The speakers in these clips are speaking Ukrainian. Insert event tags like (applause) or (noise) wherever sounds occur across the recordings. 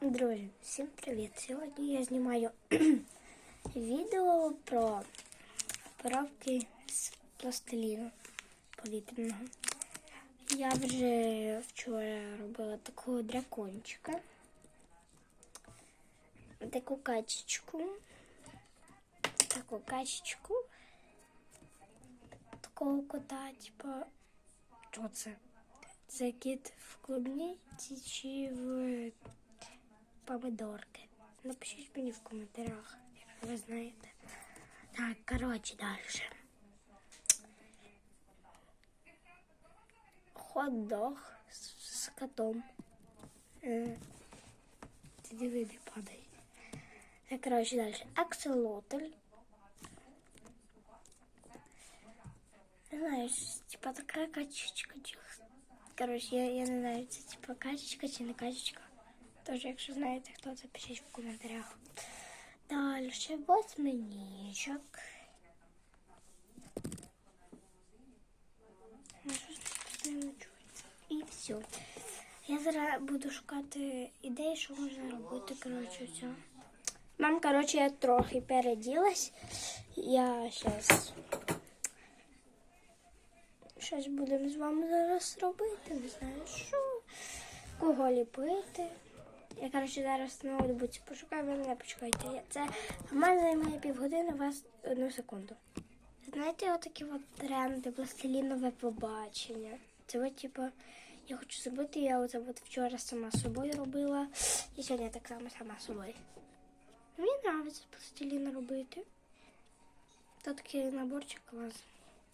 Друзі, всім привіт! Сьогодні я знімаю (clears throat) відео про коробки з пластиліну повітряного. Я вже вчора робила такого дракончика, таку качечку, таку качечку, такого кота, типа, що це? Це кіт в клубніці чи в помидорки. Напишіть мені в коментарях, якщо ви знаєте. Так, коротше, далі. Хот-дог з, з котом. Е, Ці диви не падає. Так, коротше, далі. Акселотль. Не знаю, щось, типа така качечка. Коротше, я, я не знаю, це типа качечка чи не качечка. Тож, якщо знаєте, хто це, пишіть в коментарях. Далі чується. І все. Я зараз буду шукати ідеї, що можна робити. Коротше, все. Мам, коротше, я трохи переділась. Я зараз щось будемо з вами зараз робити. Не знаю, що. Кого ліпити. Я, коротше, зараз на ноутбуці пошукаю, ви мене почекайте. Це мене займає півгодини, вас одну секунду. Знаєте, отакі от тренди, пластилінове побачення. Це от, типу, я хочу зробити, я оце от вчора сама собою робила. І сьогодні так само сама з собою. Мені подобається пластилін робити. Це такий наборчик клас.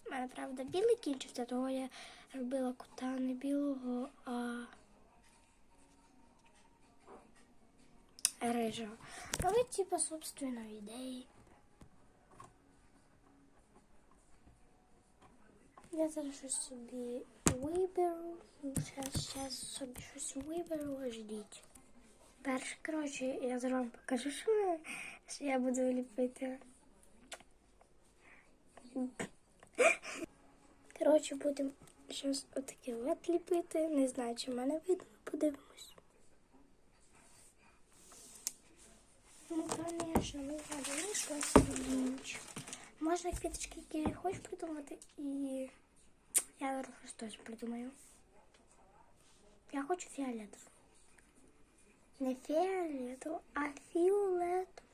У мене, правда, білий кінчився, того я робила кота не білого, а рижого. Але, типа, собственно, ідеї. Я зараз щось собі виберу. Зараз, зараз собі щось виберу, ждіть. Перше, коротше, я зараз вам покажу, що, я буду ліпити. Коротше, будемо щось отаке от ліпити. Не знаю, чи в мене видно, подивимось. Ну, конечно, ми зробили щось інше. Можна квіточки, які хочеш придумати, і я зараз щось теж придумаю. Я хочу фіолетову. Не фіолетову, а фіолетову.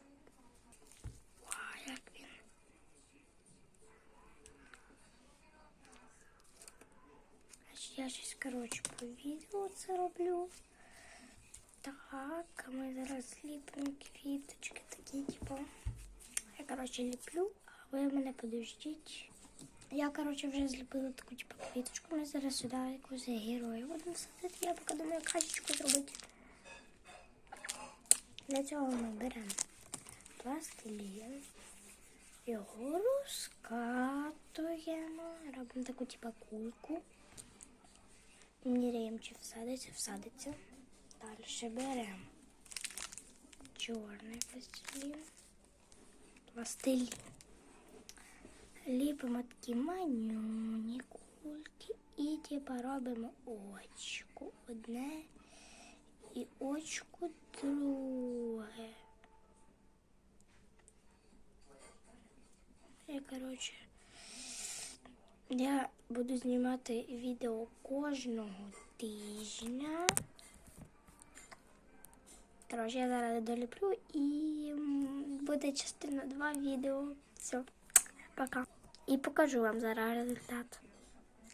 Вау, як він. Значить, Я щось, коротше, по відео це роблю. Так, ми зараз ліпимо квіточки такі, типу. Я, коротше, ліплю, а ви мене подождіть. Я, коротше, вже зліпила таку, типу, квіточку. Ми зараз сюди якусь героя будемо садити. Я поки думаю, качечку зробити. Для цього ми беремо пластилін. Його розкатуємо. Робимо таку, типу, кульку. Міряємо, чи всадиться, всадиться. Далі беремо чорний пластилін. Пластилін. Ліпимо такі манюні кульки і типа робимо очко одне і очко друге. І, коротше, я буду знімати відео кожного тижня. Коротше, я зараз доліплю і буде частина 2 відео. Все, пока. І покажу вам зараз результат.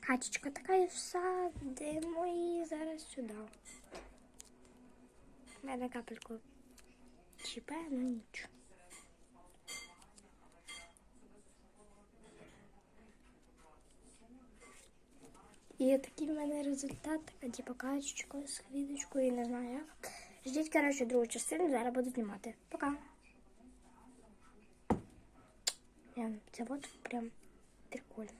Качечка така і всадимо її зараз сюди. У мене капельку чіпає, ну нічого. І такий в мене результат, така типу качечка з квіточкою, не знаю як. Ждіть, коротше, другу частину, зараз буду знімати. Пока. Це от прям прикольно.